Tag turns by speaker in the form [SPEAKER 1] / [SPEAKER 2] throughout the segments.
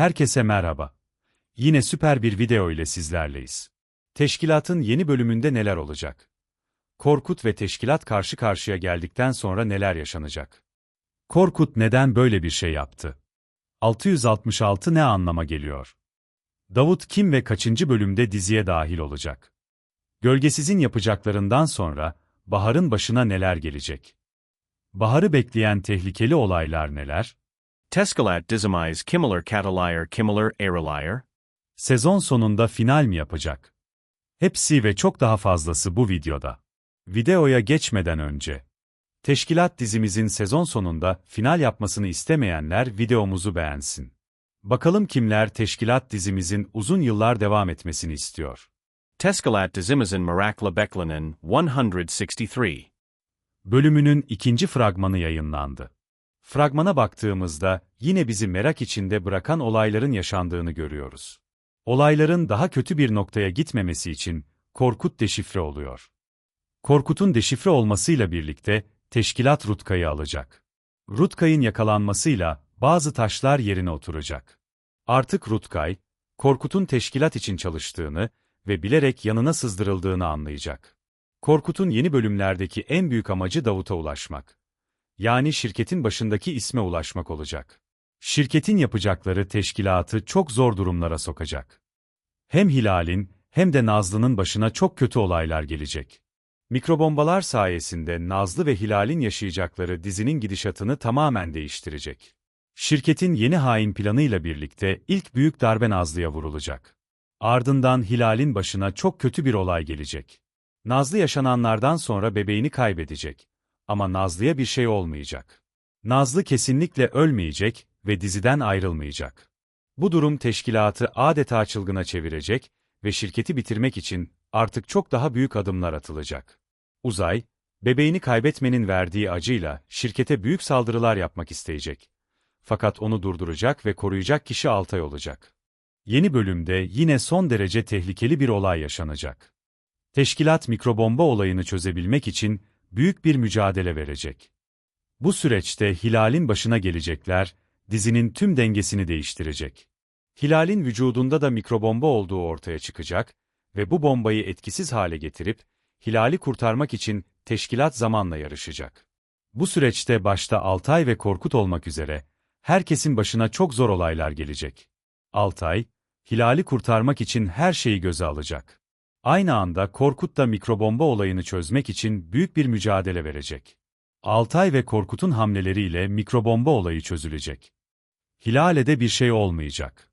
[SPEAKER 1] Herkese merhaba. Yine süper bir video ile sizlerleyiz. Teşkilatın yeni bölümünde neler olacak? Korkut ve teşkilat karşı karşıya geldikten sonra neler yaşanacak? Korkut neden böyle bir şey yaptı? 666 ne anlama geliyor? Davut kim ve kaçıncı bölümde diziye dahil olacak? Gölgesiz'in yapacaklarından sonra Bahar'ın başına neler gelecek? Bahar'ı bekleyen tehlikeli olaylar neler?
[SPEAKER 2] Teskalat dizimise Kimmler Catalyr Kimmler Aerolyr.
[SPEAKER 1] Sezon sonunda final mi yapacak? Hepsi ve çok daha fazlası bu videoda. Videoya geçmeden önce. Teşkilat dizimizin sezon sonunda final yapmasını istemeyenler videomuzu beğensin. Bakalım kimler teşkilat dizimizin uzun yıllar devam etmesini istiyor.
[SPEAKER 2] Teskalat dizimizin Mirakla Beklenen 163.
[SPEAKER 1] Bölümünün ikinci fragmanı yayınlandı. Fragmana baktığımızda yine bizi merak içinde bırakan olayların yaşandığını görüyoruz. Olayların daha kötü bir noktaya gitmemesi için Korkut deşifre oluyor. Korkut'un deşifre olmasıyla birlikte teşkilat Rutkay'ı alacak. Rutkay'ın yakalanmasıyla bazı taşlar yerine oturacak. Artık Rutkay, Korkut'un teşkilat için çalıştığını ve bilerek yanına sızdırıldığını anlayacak. Korkut'un yeni bölümlerdeki en büyük amacı Davut'a ulaşmak. Yani şirketin başındaki isme ulaşmak olacak. Şirketin yapacakları teşkilatı çok zor durumlara sokacak. Hem Hilal'in hem de Nazlı'nın başına çok kötü olaylar gelecek. Mikrobombalar sayesinde Nazlı ve Hilal'in yaşayacakları dizinin gidişatını tamamen değiştirecek. Şirketin yeni hain planıyla birlikte ilk büyük darbe Nazlı'ya vurulacak. Ardından Hilal'in başına çok kötü bir olay gelecek. Nazlı yaşananlardan sonra bebeğini kaybedecek. Ama Nazlı'ya bir şey olmayacak. Nazlı kesinlikle ölmeyecek ve diziden ayrılmayacak. Bu durum teşkilatı adeta çılgına çevirecek ve şirketi bitirmek için artık çok daha büyük adımlar atılacak. Uzay, bebeğini kaybetmenin verdiği acıyla şirkete büyük saldırılar yapmak isteyecek. Fakat onu durduracak ve koruyacak kişi Altay olacak. Yeni bölümde yine son derece tehlikeli bir olay yaşanacak. Teşkilat mikrobomba olayını çözebilmek için büyük bir mücadele verecek. Bu süreçte Hilal'in başına gelecekler, dizinin tüm dengesini değiştirecek. Hilal'in vücudunda da mikrobomba olduğu ortaya çıkacak ve bu bombayı etkisiz hale getirip, Hilal'i kurtarmak için teşkilat zamanla yarışacak. Bu süreçte başta Altay ve Korkut olmak üzere, herkesin başına çok zor olaylar gelecek. Altay, Hilal'i kurtarmak için her şeyi göze alacak. Aynı anda Korkut da mikrobomba olayını çözmek için büyük bir mücadele verecek. Altay ve Korkut'un hamleleriyle mikrobomba olayı çözülecek. Hilal'e bir şey olmayacak.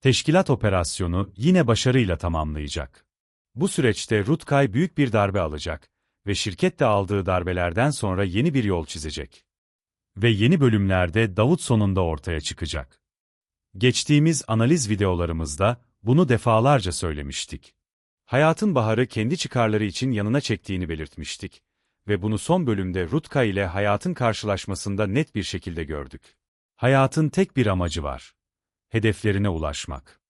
[SPEAKER 1] Teşkilat operasyonu yine başarıyla tamamlayacak. Bu süreçte Rutkay büyük bir darbe alacak ve şirket de aldığı darbelerden sonra yeni bir yol çizecek. Ve yeni bölümlerde Davut sonunda ortaya çıkacak. Geçtiğimiz analiz videolarımızda bunu defalarca söylemiştik. Hayatın Bahar'ı kendi çıkarları için yanına çektiğini belirtmiştik ve bunu son bölümde Rutka ile Hayat'ın karşılaşmasında net bir şekilde gördük. Hayatın tek bir amacı var. Hedeflerine ulaşmak.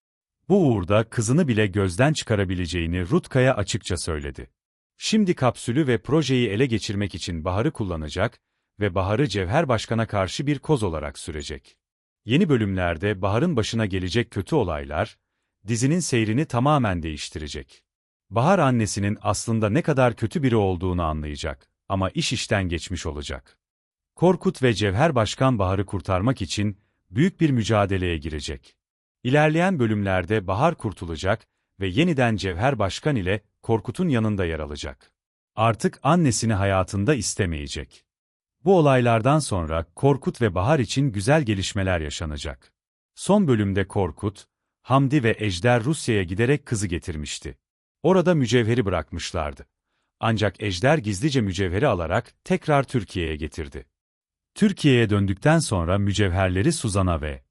[SPEAKER 1] Bu uğurda kızını bile gözden çıkarabileceğini Rutka'ya açıkça söyledi. Şimdi kapsülü ve projeyi ele geçirmek için Bahar'ı kullanacak ve Bahar'ı Cevher Başkan'a karşı bir koz olarak sürecek. Yeni bölümlerde Bahar'ın başına gelecek kötü olaylar, dizinin seyrini tamamen değiştirecek. Bahar annesinin aslında ne kadar kötü biri olduğunu anlayacak ama iş işten geçmiş olacak. Korkut ve Cevher Başkan Bahar'ı kurtarmak için büyük bir mücadeleye girecek. İlerleyen bölümlerde Bahar kurtulacak ve yeniden Cevher Başkan ile Korkut'un yanında yer alacak. Artık annesini hayatında istemeyecek. Bu olaylardan sonra Korkut ve Bahar için güzel gelişmeler yaşanacak. Son bölümde Korkut, Hamdi ve Ejder Rusya'ya giderek kızı getirmişti. Orada mücevheri bırakmışlardı. Ancak Ejder gizlice mücevheri alarak tekrar Türkiye'ye getirdi. Türkiye'ye döndükten sonra mücevherleri Suzan'a ve